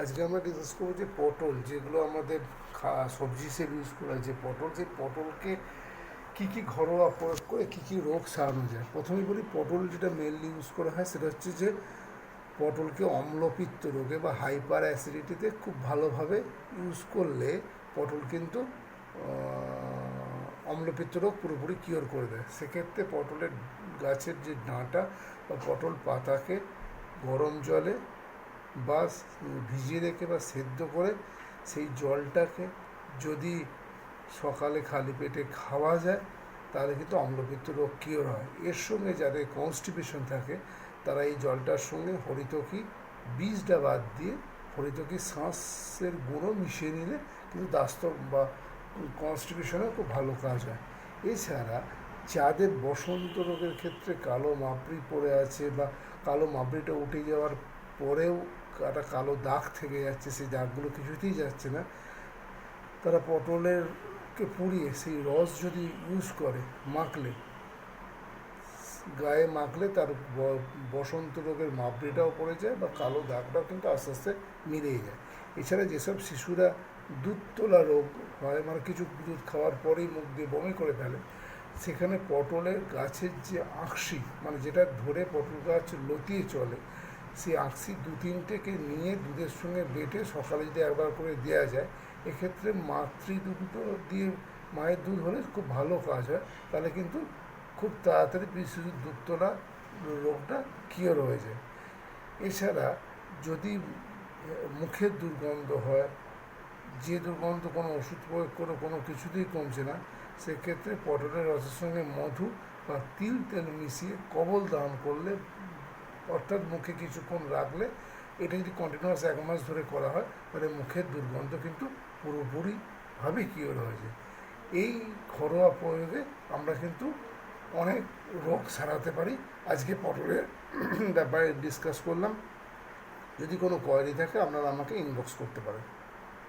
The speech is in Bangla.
আজকে আমরা ডিসকাস করব যে পটল, যেগুলো আমাদের সবজি হিসেবে ইউজ করা যে পটল সেই পটলকে কী কী ঘরোয়া প্রয়োগ করে কী কী রোগ সারানো যায়। প্রথমেই বলি, পটল যেটা মেনলি ইউজ করা হয় সেটা হচ্ছে যে পটলকে অম্লপিত্ত রোগে বা হাইপার অ্যাসিডিটিতে খুব ভালোভাবে ইউজ করলে পটল কিন্তু অম্লপিত্ত রোগ পুরোপুরি কিওর করে দেয়। সেক্ষেত্রে পটলের গাছের যে ডাঁটা বা পটল পাতাকে গরম জলে বা ভিজিয়ে রেখে বা সেদ্ধ করে সেই জলটাকে যদি সকালে খালি পেটে খাওয়া যায়, তাহলে কিন্তু অম্লপিত্ত রোগ কিওর হয়। এর সঙ্গে যাদের কনস্টিপেশন থাকে, তারা এই জলটার সঙ্গে হরিতকি বীজটা বাদ দিয়ে হরিতকি শ্বাসের গুঁড়ো মিশিয়ে নিলে কিন্তু দাস্ত বা কনস্টিপেশনে খুব ভালো কাজ হয়। এছাড়া যাদের বসন্ত রোগের ক্ষেত্রে কালো মাপড়ি পড়ে আছে বা কালো মাপড়িটা উঠে যাওয়ার পরেও একটা কালো দাগ থেকে যাচ্ছে, সেই দাগগুলো কিছুতেই যাচ্ছে না। তারা পটলের কে পুড়িয়ে সেই রস যদি ইউজ করে মাখলে, গায়ে মাখলে তার বসন্ত রোগের মাপড়িটাও পড়ে যায় বা কালো দাগটাও কিন্তু আস্তে আস্তে মিলিয়ে যায়। এছাড়া যেসব শিশুরা দুধ তোলা রোগ হয় মানে কিছু দুধ খাওয়ার পরেই মুখ দিয়ে বমি করে ফেলে, সেখানে পটলের গাছের যে আঁকশি মানে যেটা ধরে পটল গাছ লতিয়ে চলে সেই আঁকশি দু তিনটেকে নিয়ে দুধের সঙ্গে বেটে সকালে যদি একবার করে দেওয়া যায়, এক্ষেত্রে মাতৃদুগ্ধ দিয়ে মায়ের দুধ হলে খুব ভালো কাজ হয়। তাহলে কিন্তু খুব তাড়াতাড়ি শিশুর দুধ তোলা রোগটা কিওর হয়ে যায়। এছাড়া যদি মুখের দুর্গন্ধ হয়, যে দুর্গন্ধ কোনো ওষুধ প্রয়োগ করে কোনো কিছুতেই কমছে না, সেক্ষেত্রে পটলের রসের সঙ্গে মধু বা তিল তেল মিশিয়ে কবল দান করলে অর্থাৎ মুখে কিছুক্ষণ রাখলে এটা যদি কন্টিনিউয়াস এক মাস ধরে করা হয়, তাহলে মুখের দুর্গন্ধ কিন্তু পুরোপুরিভাবে কিওর হয়ে যায়। এই ঘরোয়া প্রয়োগে আমরা কিন্তু অনেক রোগ সারাতে পারি। আজকে পটলের ব্যাপারে ডিসকাস করলাম। যদি কোনো কোয়ারি থাকে আপনারা আমাকে ইনবক্স করতে পারেন।